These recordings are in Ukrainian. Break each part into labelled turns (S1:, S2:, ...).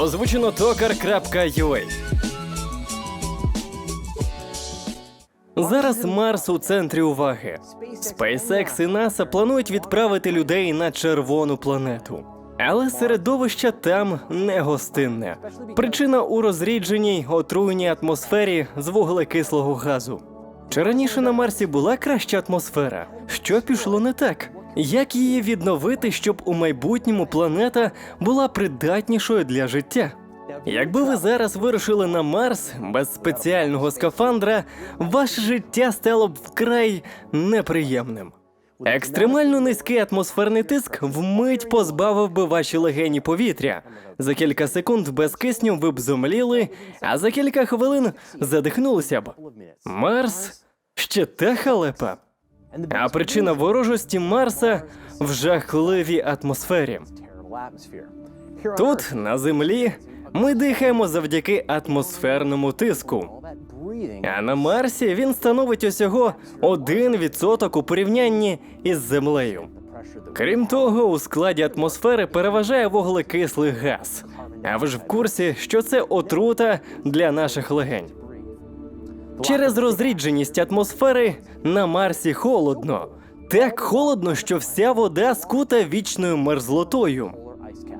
S1: Озвучено токар.ua Зараз Марс у центрі уваги. SpaceX і NASA планують відправити людей на червону планету. Але середовище там не гостинне. Причина у розрідженій отруєній атмосфері з вуглекислого газу. Чи раніше на Марсі була краща атмосфера? Що пішло не так? Як її відновити, щоб у майбутньому планета була придатнішою для життя? Якби ви зараз вирушили на Марс без спеціального скафандра, ваше життя стало б вкрай неприємним. Екстремально низький атмосферний тиск вмить позбавив би ваші легені повітря. За кілька секунд без кисню ви б зомліли, а за кілька хвилин задихнулися б. Марс ще та халепа. А причина ворожості Марса в жахливій атмосфері. Тут, на землі, ми дихаємо завдяки атмосферному тиску. А на Марсі він становить усього 1% у порівнянні із Землею. Крім того, у складі атмосфери переважає вуглекислий газ. А ви ж в курсі, що це отрута для наших легень. Через розрідженість атмосфери на Марсі холодно. Так холодно, що вся вода скута вічною мерзлотою.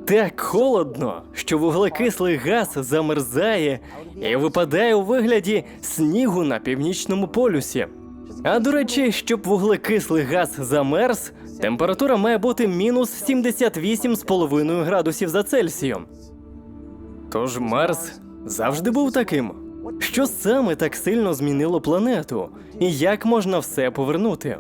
S1: Так холодно, що вуглекислий газ замерзає і випадає у вигляді снігу на північному полюсі. А до речі, щоб вуглекислий газ замерз, температура має бути мінус 78,5 градусів за Цельсієм. Тож Марс завжди був таким. Що саме так сильно змінило планету, і як можна все повернути?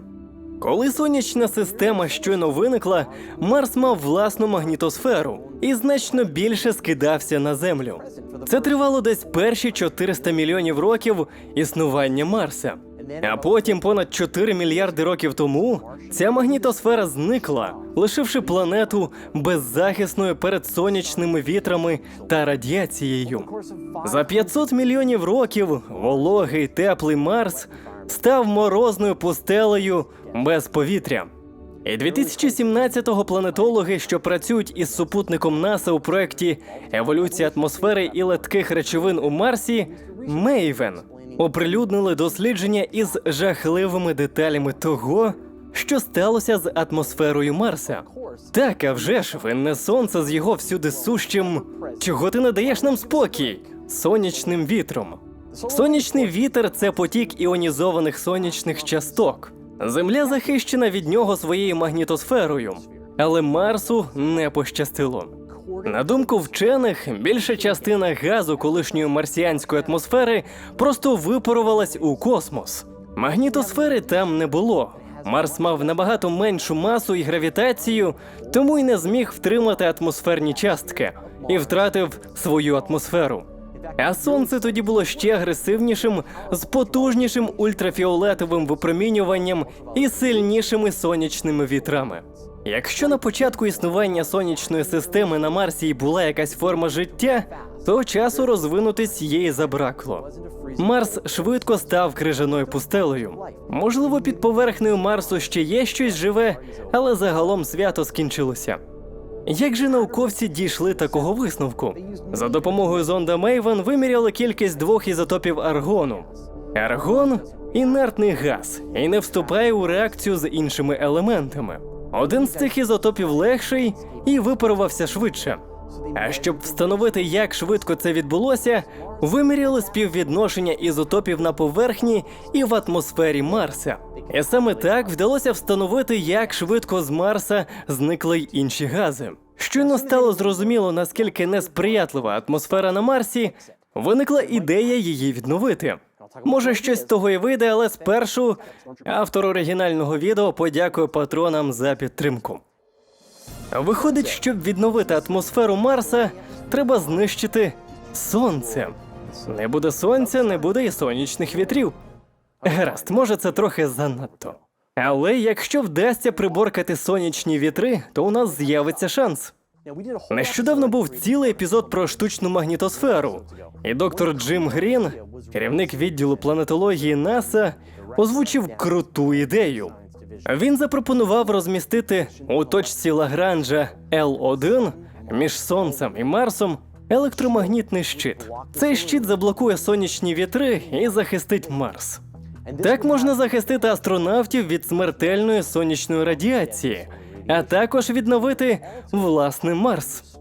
S1: Коли сонячна система щойно виникла, Марс мав власну магнітосферу і значно більше скидався на Землю. Це тривало десь перші 400 мільйонів років існування Марса. А потім, понад 4 мільярди років тому, ця магнітосфера зникла, лишивши планету беззахисною перед сонячними вітрами та радіацією. За 500 мільйонів років вологий теплий Марс став морозною пустелею без повітря. І 2017-го планетологи, що працюють із супутником НАСА у проєкті Еволюція атмосфери і летких речовин у Марсі Мейвен оприлюднили дослідження із жахливими деталями того, що сталося з атмосферою Марса. Так, а вже ж винне сонце з його всюди сущим. Чого ти не даєш нам спокій? Сонячним вітром. Сонячний вітер це потік іонізованих сонячних часток. Земля захищена від нього своєю магнітосферою, але Марсу не пощастило. На думку вчених, більша частина газу колишньої марсіанської атмосфери просто випарувалась у космос. Магнітосфери там не було. Марс мав набагато меншу масу і гравітацію, тому й не зміг втримати атмосферні частки і втратив свою атмосферу. А сонце тоді було ще агресивнішим, з потужнішим ультрафіолетовим випромінюванням і сильнішими сонячними вітрами. Якщо на початку існування сонячної системи на Марсі й була якась форма життя, то часу розвинутись їй забракло. Марс швидко став крижаною пустелею. Можливо, під поверхнею Марсу ще є щось живе, але загалом свято скінчилося. Як же науковці дійшли такого висновку? За допомогою зонда Мейвен виміряли кількість двох ізотопів аргону. Аргон інертний газ і не вступає у реакцію з іншими елементами. Один з цих ізотопів легший і випарувався швидше. А щоб встановити, як швидко це відбулося, виміряли співвідношення ізотопів на поверхні і в атмосфері Марса. І саме так вдалося встановити, як швидко з Марса зникли й інші гази. Щойно стало зрозуміло, наскільки несприятлива атмосфера на Марсі, виникла ідея її відновити. Може, щось з того і вийде, але спершу автор оригінального відео подякує патронам за підтримку. Виходить, щоб відновити атмосферу Марса, треба знищити сонце. Не буде сонця, не буде і сонячних вітрів. Гаразд, може, це трохи занадто. Але якщо вдасться приборкати сонячні вітри, то у нас з'явиться шанс. Нещодавно був цілий епізод про штучну магнітосферу, і доктор Джим Грін, керівник відділу планетології НАСА, озвучив круту ідею. Він запропонував розмістити у точці Лагранжа L1 між Сонцем і Марсом електромагнітний щит. Цей щит заблокує сонячні вітри і захистить Марс. Так можна захистити астронавтів від смертельної сонячної радіації, а також відновити власний Марс.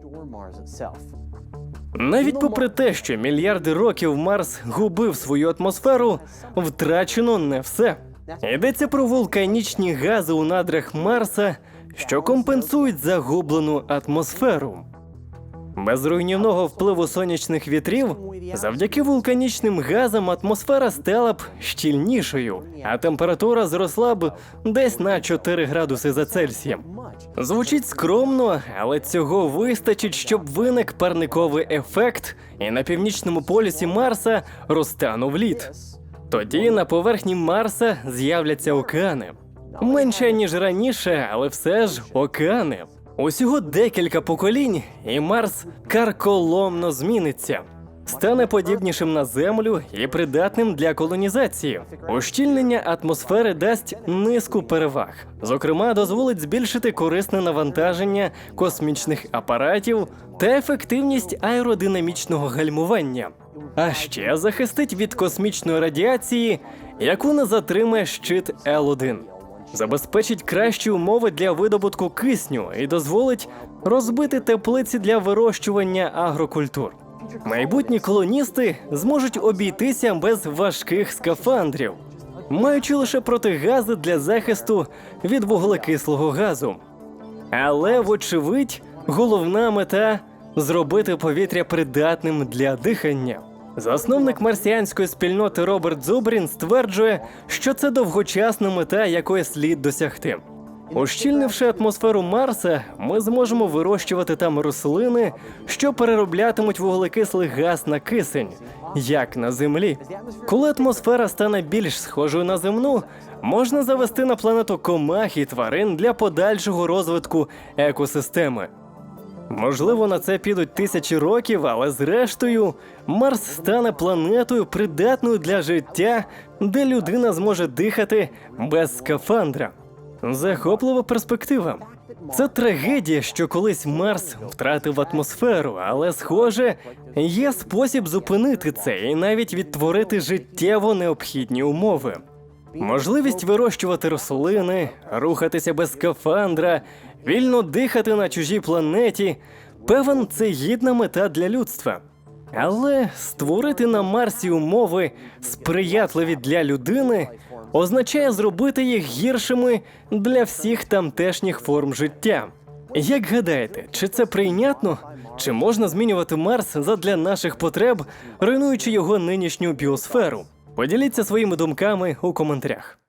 S1: Навіть попри те, що мільярди років Марс губив свою атмосферу, втрачено не все. Йдеться про вулканічні гази у надрах Марса, що компенсують загублену атмосферу. Без руйнівного впливу сонячних вітрів, завдяки вулканічним газам атмосфера стала б щільнішою, а температура зросла б десь на 4 градуси за Цельсієм. Звучить скромно, але цього вистачить, щоб виник парниковий ефект, і на північному полюсі Марса розтанув лід. Тоді на поверхні Марса з'являться океани. Менше ніж раніше, але все ж океани. Усього декілька поколінь, і Марс карколомно зміниться. Стане подібнішим на Землю і придатним для колонізації. Ущільнення атмосфери дасть низку переваг. Зокрема, дозволить збільшити корисне навантаження космічних апаратів та ефективність аеродинамічного гальмування. А ще захистить від космічної радіації, яку не затримає щит Л1 забезпечить кращі умови для видобутку кисню і дозволить розбити теплиці для вирощування агрокультур. Майбутні колоністи зможуть обійтися без важких скафандрів, маючи лише протигази для захисту від вуглекислого газу. Але, вочевидь, головна мета зробити повітря придатним для дихання. Засновник марсіанської спільноти Роберт Зубрін стверджує, що це довгочасна мета, якої слід досягти. Ущільнивши атмосферу Марса, ми зможемо вирощувати там рослини, що перероблятимуть вуглекислий газ на кисень, як на землі. Коли атмосфера стане більш схожою на земну, можна завести на планету комах і тварин для подальшого розвитку екосистеми. Можливо, на це підуть тисячі років, але зрештою Марс стане планетою, придатною для життя, де людина зможе дихати без скафандра. Захоплива перспектива. Це трагедія, що колись Марс втратив атмосферу, але, схоже, є спосіб зупинити це і навіть відтворити життєво необхідні умови. Можливість вирощувати рослини, рухатися без скафандра, вільно дихати на чужій планеті. Певен, це гідна мета для людства. Але створити на Марсі умови, сприятливі для людини, означає зробити їх гіршими для всіх тамтешніх форм життя. Як гадаєте, чи це прийнятно? Чи можна змінювати Марс задля наших потреб, руйнуючи його нинішню біосферу? Поділіться своїми думками у коментарях.